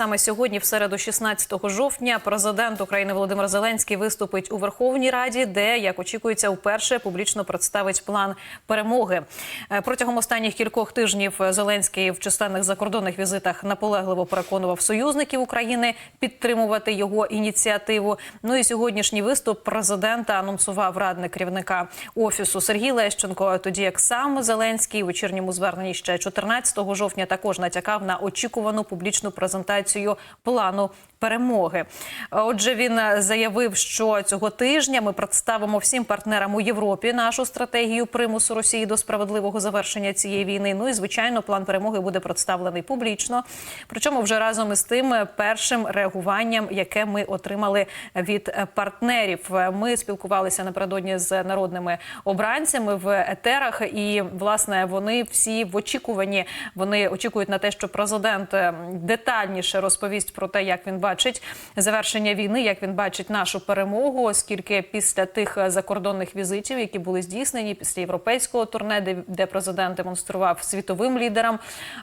саме сьогодні, в середу, 16 жовтня, президент України Володимир Зеленський виступить у Верховній Раді, де, як очікується, вперше публічно представить план перемоги. Е, Протягом останніх кількох тижнів Зеленський в численних закордонних візитах наполегливо переконував союзників України підтримувати його ініціативу. Ну і сьогоднішній виступ президента анонсував радник керівника офісу Сергій Лещенко. Тоді як сам Зеленський у вечірньому зверненні ще 14 жовтня також натякав на очікувану публічну презентацію плану перемоги. Отже, він заявив, що цього тижня ми представимо всім партнерам у Європі нашу стратегію примусу Росії до справедливого завершення цієї війни. Ну і звичайно, план перемоги буде представлений публічно. Причому вже разом із тим першим реагуванням, яке ми отримали від партнерів. Ми спілкувалися напередодні з народними обранцями в етерах, і власне вони всі в очікуванні. Вони очікують на те, що президент е, розповість про те, як він бачить завершення війни, як він бачить нашу перемогу, оскільки після тих закордонних візитів, які були здійснені після європейського турне, де, де президент демонстрував світовим лідерам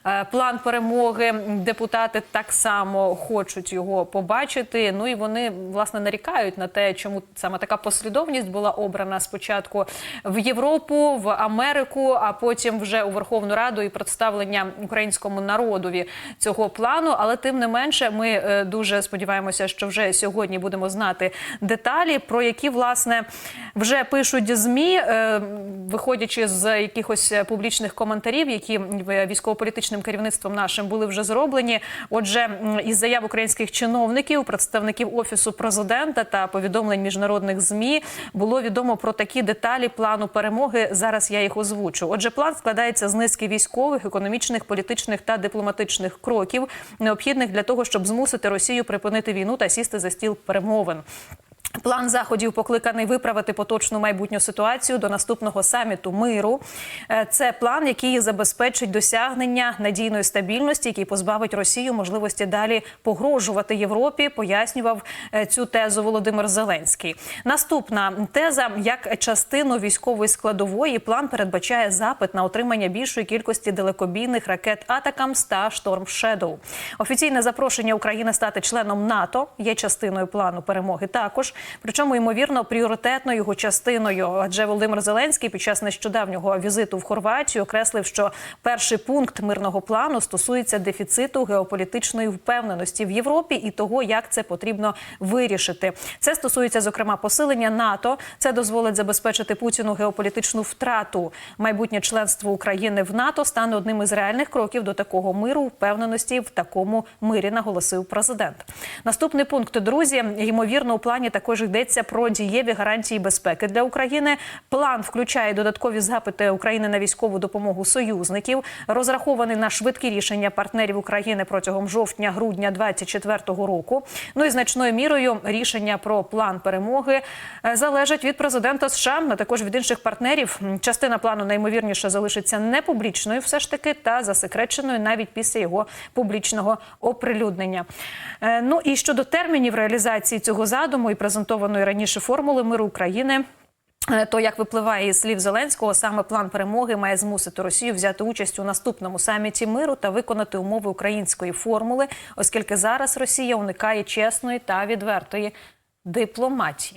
е, план перемоги, депутати так само хочуть його побачити. Ну і вони власне нарікають на те, чому саме така послідовність була обрана спочатку в Європу, в Америку, а потім вже у Верховну Раду і представлення українському народові цього плану. Але тим не менше, ми е, дуже сподіваємося, що вже сьогодні будемо знати деталі, про які власне вже пишуть змі, е, виходячи з якихось публічних коментарів, які військово-політичним керівництвом нашим були вже зроблені. Отже, із заяв українських чиновників, представників офісу президента та повідомлень міжнародних змі було відомо про такі деталі плану перемоги. Зараз я їх озвучу. Отже, план складається з низки військових, економічних, політичних та дипломатичних кроків, необхідних для того, щоб змусити Росію припинити війну та сісти за стіл перемовин. План заходів покликаний виправити поточну майбутню ситуацію до наступного саміту миру. Е, Це план, який забезпечить досягнення надійної стабільності, який позбавить Росію можливості далі погрожувати Європі. Пояснював е, цю тезу Володимир Зеленський. Наступна теза як частину військової складової план передбачає запит на отримання більшої кількості далекобійних ракет Атакамс та Шторм Шедоу. Офіційне запрошення України стати членом НАТО є частиною плану перемоги. Також причому ймовірно пріоритетною його частиною. Адже Володимир Зеленський під час нещодавнього візиту в Хорватію окреслив, що перший пункт мирного плану стосується дефіциту геополітичної впевненості в Європі і того, як це потрібно вирішити. Це стосується зокрема посилення НАТО. Це дозволить забезпечити Путіну геополітичну втрату. Майбутнє членство України в НАТО стане одним із реальних кроків до такого миру, впевненості в такому мирі, наголосив президент. Наступний пункт, друзі, ймовірно, у плані також йдеться про дієві гарантії безпеки для України. План включає додаткові запити України на військову допомогу союзників, розрахований на швидкі рішення партнерів України протягом жовтня-грудня 2024 року. Ну і значною мірою рішення про план перемоги е, залежать від президента США, а також від інших партнерів. Частина плану наймовірніше залишиться непублічною, все ж таки, та засекреченою навіть після його публічного оприлюднення. Е, Ну і щодо термінів реалізації цього задуму і презентованої раніше формули миру України. е, То як випливає із слів Зеленського, саме план перемоги має змусити Росію взяти участь у наступному саміті миру та виконати умови української формули, оскільки зараз Росія уникає чесної та відвертої дипломатії.